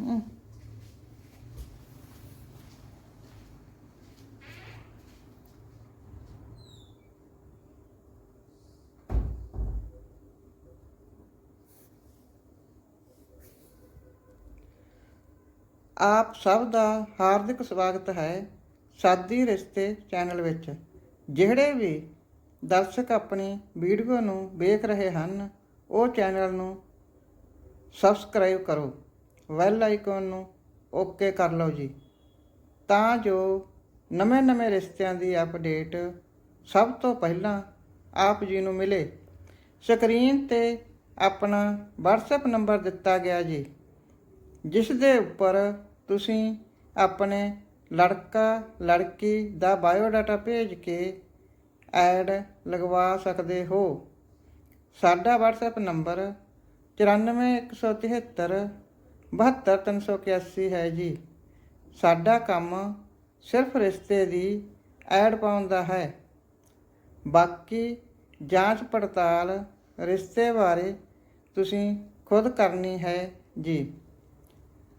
ਹਮ। ਆਪ ਸਭ ਦਾ ਹਾਰਦਿਕ ਸਵਾਗਤ ਹੈ ਸਾਦੀ ਰਿਸ਼ਤੇ ਚੈਨਲ ਵਿੱਚ ਜਿਹੜੇ ਵੀ ਦਰਸ਼ਕ ਆਪਣੀ ਵੀਡੀਓ ਨੂੰ ਵੇਖ ਰਹੇ ਹਨ, ਉਹ ਚੈਨਲ ਨੂੰ ਸਬਸਕ੍ਰਾਈਬ ਕਰੋ ਬੈਲ ਆਈਕਨ ਨੂੰ ਓਕੇ ਕਰ ਲਓ ਜੀ। ਤਾਂ ਜੋ ਨਵੇਂ-ਨਵੇਂ ਰਿਸ਼ਤਿਆਂ ਦੀ ਅਪਡੇਟ ਸਭ ਤੋਂ ਪਹਿਲਾਂ ਆਪ ਜੀ ਨੂੰ ਮਿਲੇ। ਸਕਰੀਨ ਤੇ ਆਪਣਾ WhatsApp ਨੰਬਰ ਦਿੱਤਾ ਗਿਆ ਜੀ। ਜਿਸ ਦੇ ਉੱਪਰ ਤੁਸੀਂ ਆਪਣੇ ਲੜਕਾ, ਲੜਕੀ ਦਾ ਬਾਇਓਡਾਟਾ ਭੇਜ ਕੇ ਐਡ ਲਗਵਾ ਸਕਦੇ ਹੋ। ਸਾਡਾ WhatsApp ਨੰਬਰ 94173 72381 ਹੈ ਜੀ। ਸਾਡਾ ਕੰਮ ਸਿਰਫ ਰਿਸ਼ਤੇ ਦੀ ਐਡ ਪਾਉਣ ਦਾ ਹੈ। ਬਾਕੀ ਜਾਂਚ ਪੜਤਾਲ ਰਿਸ਼ਤੇ ਬਾਰੇ ਤੁਸੀਂ ਖੁਦ ਕਰਨੀ ਹੈ ਜੀ।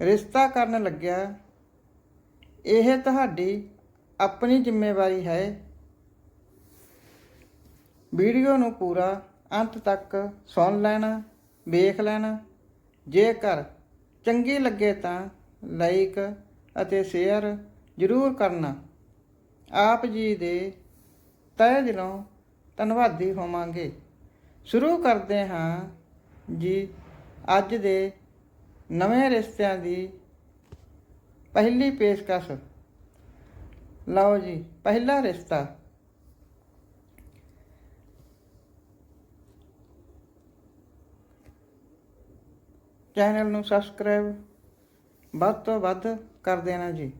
ਰਿਸ਼ਤਾ ਕਰਨ ਲੱਗਿਆ, ਇਹ ਤੁਹਾਡੀ ਆਪਣੀ ਜ਼ਿੰਮੇਵਾਰੀ ਹੈ। ਵੀਡੀਓ ਨੂੰ ਪੂਰਾ ਅੰਤ ਤੱਕ ਸੁਣ ਲੈਣਾ, ਵੇਖ ਲੈਣਾ। ਜੇਕਰ ਚੰਗੀ ਲੱਗੇ ਤਾਂ ਲਾਈਕ ਅਤੇ ਸ਼ੇਅਰ ਜ਼ਰੂਰ ਕਰਨਾ। ਆਪ ਜੀ ਦੇ ਤਹਿ ਦਿਲੋਂ ਧੰਨਵਾਦੀ ਹੋਵਾਂਗੇ। ਸ਼ੁਰੂ ਕਰਦੇ ਹਾਂ ਜੀ ਅੱਜ ਦੇ ਨਵੇਂ ਰਿਸ਼ਤਿਆਂ ਦੀ ਪਹਿਲੀ ਪੇਸ਼ਕਸ਼। ਲਓ ਜੀ, ਪਹਿਲਾ ਰਿਸ਼ਤਾ। ਚੈਨਲ ਨੂੰ ਸਬਸਕ੍ਰਾਈਬ ਵੱਧ ਤੋਂ ਵੱਧ ਕਰ ਦੇਣਾ ਜੀ।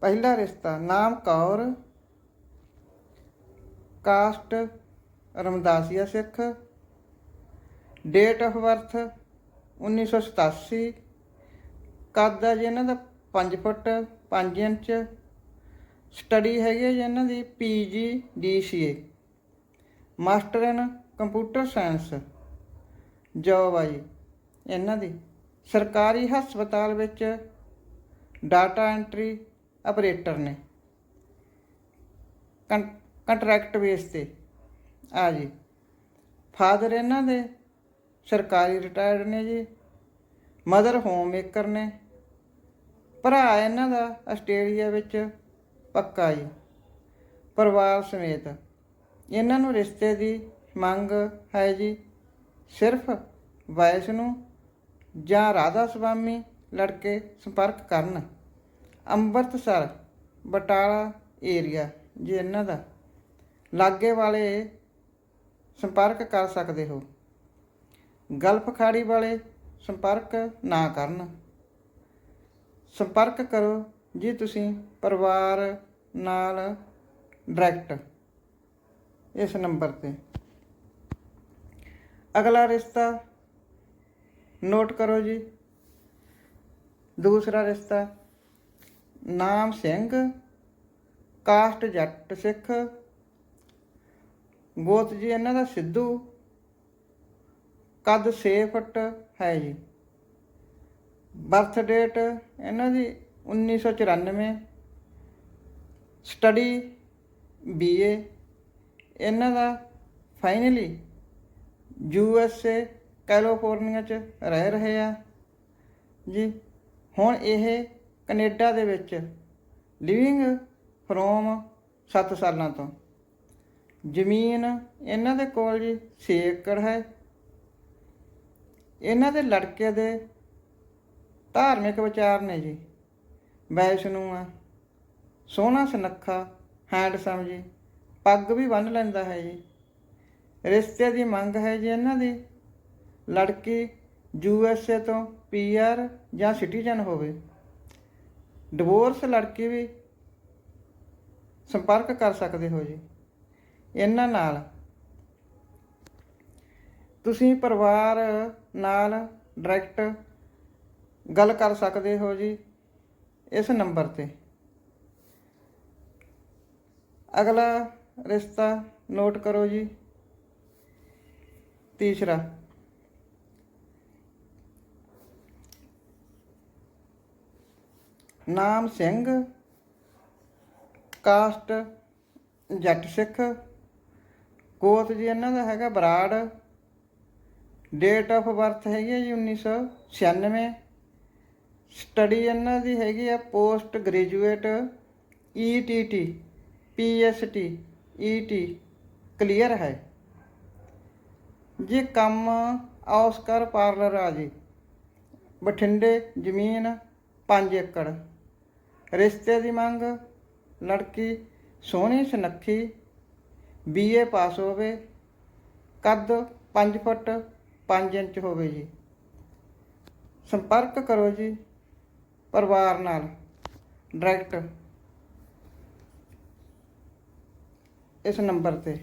ਪਹਿਲਾ ਰਿਸ਼ਤਾ, ਨਾਮ Kaur. Caste, Ramdasia Sikh. Date of birth 1987 ਕੱਦ ਹੈ ਜੀ ਇਹਨਾਂ ਦਾ 5 ਫੁੱਟ 5 ਇੰਚ। ਸਟੱਡੀ ਹੈਗੀ ਹੈ ਜੀ ਇਹਨਾਂ ਦੀ PG DCA master in computer science job ਆ ਜੀ ਇਹਨਾਂ ਦੀ। ਸਰਕਾਰੀ ਹਸਪਤਾਲ ਵਿੱਚ ਡਾਟਾ ਐਂਟਰੀ ਆਪਰੇਟਰ ਨੇ। ਕੰਟਰੈਕਟ ਬੇਸ ਤੇ। ਆ ਜੀ। ਫਾਦਰ ਇਹਨਾਂ ਦੇ ਸਰਕਾਰੀ ਰਿਟਾਇਰਡ ਨੇ ਜੀ। ਮਦਰ ਹੋਮ ਮੇਕਰ ਨੇ। ਭਰਾ ਇਹਨਾਂ ਦਾ ਆਸਟ੍ਰੇਲੀਆ ਵਿੱਚ ਪੱਕਾ ਜੀ। ਪਰਿਵਾਰ ਸਮੇਤ। ਇਹਨਾਂ ਨੂੰ ਰਿਸ਼ਤੇ ਦੀ ਮੰਗ ਹੈ ਜੀ। ਸਿਰਫ ਵੈਸ਼ਨੂੰ ਜਾਂ ਰਾਧਾ ਸੁਆਮੀ ਲੜਕੇ ਸੰਪਰਕ ਕਰਨ। ਅੰਮ੍ਰਿਤਸਰ, ਬਟਾਲਾ ਏਰੀਆ ਜੇ ਇਹਨਾਂ ਦਾ ਲਾਗੇ ਵਾਲੇ ਸੰਪਰਕ ਕਰ ਸਕਦੇ ਹੋ। ਗਲਫ ਖਾੜੀ ਵਾਲੇ ਸੰਪਰਕ ਨਾ ਕਰਨ। ਸੰਪਰਕ ਕਰੋ ਜੀ ਤੁਸੀਂ ਪਰਿਵਾਰ ਨਾਲ ਡਾਇਰੈਕਟ ਇਸ ਨੰਬਰ ਤੇ। ਅਗਲਾ ਰਿਸ਼ਤਾ ਨੋਟ ਕਰੋ ਜੀ। ਦੂਸਰਾ ਰਿਸ਼ਤਾ, ਨਾਮ ਸਿੰਘ, ਕਾਸਟ ਜੱਟ ਸਿੱਖ, ਗੋਤ ਜੀ, ਇਹਨਾਂ ਦਾ ਸਿੱਧੂ, ਕੱਦ 6 ਫੁੱਟ ਹੈ ਜੀ। ਬਰਥ ਡੇਟ ਇਹਨਾਂ ਦੀ 1994 ਸਟੱਡੀ ਬੀਏ ਇਹਨਾਂ ਦਾ finally U S A California ਚ ਰਹਿ ਰਹੇ ਆ। ਜੀ, ਹੁਣ ਇਹ ਕੈਨੇਡਾ ਦੇ ਵਿੱਚ ਲਿਵਿੰਗ ਫਰੋਮ 7 ਸਾਲਾਂ ਤੋਂ। ਜ਼ਮੀਨ ਇਹਨਾਂ ਦੇ ਕੋਲ ਜੀ 6 ਏਕੜ ਹੈ। ਇਹਨਾਂ ਦੇ ਲੜਕੇ ਦੇ ਧਾਰਮਿਕ ਵਿਚਾਰ ਨੇ ਜੀ। ਵੈਸ਼ਨੂ ਆ, ਸੋਹਣਾ ਸੁਨੱਖਾ ਹੈਂਡਸਮ ਜੀ, ਪੱਗ ਵੀ ਬੰਨ ਲੈਂਦਾ ਹੈ ਜੀ। ਰਿਸ਼ਤੇ ਦੀ ਮੰਗ ਹੈ ਜੀ ਇਹਨਾਂ ਦੀ। ਲੜਕੀ ਯੂ ਐਸ ਏ ਤੋਂ ਪੀ ਆਰ ਜਾਂ ਸਿਟੀਜ਼ਨ ਹੋਵੇ। ਡਿਵੋਰਸ ਲੜਕੀ ਵੀ ਸੰਪਰਕ ਕਰ ਸਕਦੇ ਹੋ ਜੀ। ਇਹਨਾਂ ਨਾਲ ਤੁਸੀਂ ਪਰਿਵਾਰ ਨਾਲ ਡਾਇਰੈਕਟ ਗੱਲ ਕਰ ਸਕਦੇ ਹੋ ਜੀ ਇਸ ਨੰਬਰ ਤੇ। ਅਗਲਾ ਰਿਸ਼ਤਾ ਨੋਟ ਕਰੋ ਜੀ। ਤੀਸਰਾ ਨਾਮ ਸਿੰਘ ਕਾਸਟ ਜੱਟ ਸਿੱਖ ਗੋਤ ਜੀ ਇਹਨਾਂ ਦਾ ਹੈਗਾ ਬਰਾੜ ਡੇਟ ਆਫ ਬਰਥ ਹੈਗੀ ਹੈ ਜੀ 1996 ਸਟੱਡੀ ਇਹਨਾਂ ਦੀ ਹੈਗੀ ਆ post graduate ETT PST ET clear ਹੈ। ਜੀ ਕੰਮ ਆਸਕਰ ਪਾਰਲਰ ਆ ਜੀ। ਬਠਿੰਡੇ, ਜ਼ਮੀਨ 5 ਏਕੜ। ਰਿਸ਼ਤੇ ਦੀ ਮੰਗ, ਲੜਕੀ ਸੋਹਣੀ ਸੁਨੱਖੀ, ਬੀਏ ਪਾਸ ਹੋਵੇ, ਕੱਦ 5 ਫੁੱਟ 5 ਇੰਚ ਹੋਵੇ ਜੀ। ਸੰਪਰਕ ਕਰੋ ਜੀ ਪਰਿਵਾਰ ਨਾਲ, ਡਾਇਰੈਕਟ। ਇਸ ਨੰਬਰ ਤੇ।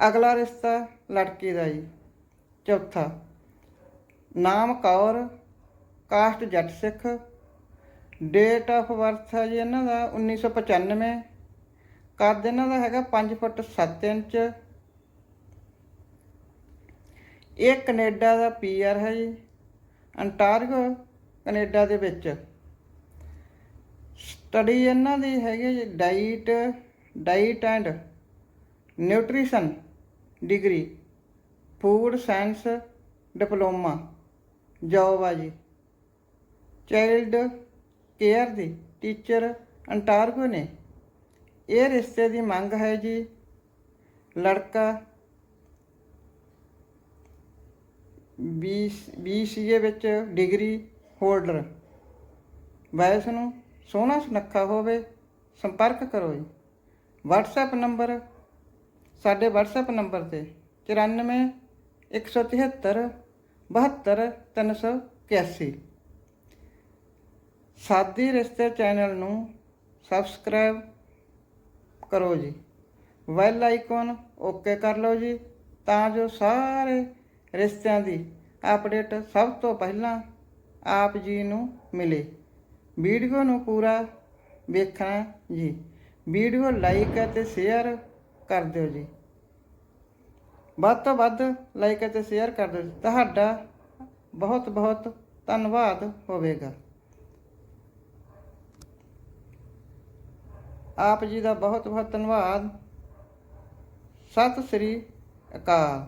ਅਗਲਾ ਰਿਸ਼ਤਾ ਲੜਕੀ ਦਾ ਜੀ, ਚੌਥਾ। ਨਾਮ ਕੌਰ, ਕਾਸਟ ਜੱਟ ਸਿੱਖ। ਡੇਟ ਆਫ ਬਰਥ ਹੈ ਜੀ ਇਹਨਾਂ ਦਾ 1995 ਕੱਦ ਇਹਨਾਂ ਦਾ ਹੈਗਾ 5 ਫੁੱਟ 7 ਇੰਚ। ਇਹ ਕੈਨੇਡਾ ਦਾ ਪੀਆਰ ਹੈ ਜੀ, ਅੰਟਾਰੀਓ, ਕੈਨੇਡਾ ਦੇ ਵਿੱਚ। ਸਟੱਡੀ ਇਹਨਾਂ ਦੀ ਹੈਗੀ ਜੀ diet diet and nutrition degree, food science diploma job ਆ ਜੀ ਚਾਈਲਡ ਕੇਅਰ ਦੀ ਟੀਚਰ ਅੰਟਾਰਗੋ ਨੇ ਇਹ ਰਿਸ਼ਤੇ ਦੀ ਮੰਗ ਹੈ ਜੀ, ਲੜਕਾ ਬੀਸੀਏ ਵਿੱਚ ਡਿਗਰੀ ਹੋਲਡਰ ਵੈਸ ਨੂੰ ਸੋਹਣਾ ਸੁਨੱਖਾ ਹੋਵੇ, ਸੰਪਰਕ ਕਰੋ ਜੀ। WhatsApp ਨੰਬਰ ਸਾਡੇ WhatsApp ਨੰਬਰ ਤੇ 94 173 72 381 ਸਾਦੀ ਰਿਸ਼ਤੇ ਚੈਨਲ ਨੂੰ ਸਬਸਕ੍ਰਾਈਬ ਕਰੋ ਜੀ। ਵੈਲ ਆਈਕਨ ਓਕੇ ਕਰ ਲਓ ਜੀ, ਤਾਂ ਜੋ ਸਾਰੇ ਰਿਸ਼ਤਿਆਂ ਦੀ ਅਪਡੇਟ ਸਭ ਤੋਂ ਪਹਿਲਾਂ ਆਪ ਜੀ ਨੂੰ ਮਿਲੇ। ਵੀਡੀਓ ਨੂੰ ਪੂਰਾ ਵੇਖਣਾ ਜੀ। ਵੀਡੀਓ ਲਾਈਕ ਅਤੇ ਸ਼ੇਅਰ ਕਰ ਦਿਓ ਜੀ। ਵੱਧ ਤੋਂ ਵੱਧ ਲਾਈਕ ਅਤੇ ਸ਼ੇਅਰ ਕਰ ਦਿਓ ਤੁਹਾਡਾ ਬਹੁਤ ਬਹੁਤ ਧੰਨਵਾਦ ਹੋਵੇਗਾ। ਆਪ ਜੀ ਦਾ ਬਹੁਤ ਬਹੁਤ ਧੰਨਵਾਦ। ਸਤਿ ਸ੍ਰੀ ਅਕਾਲ।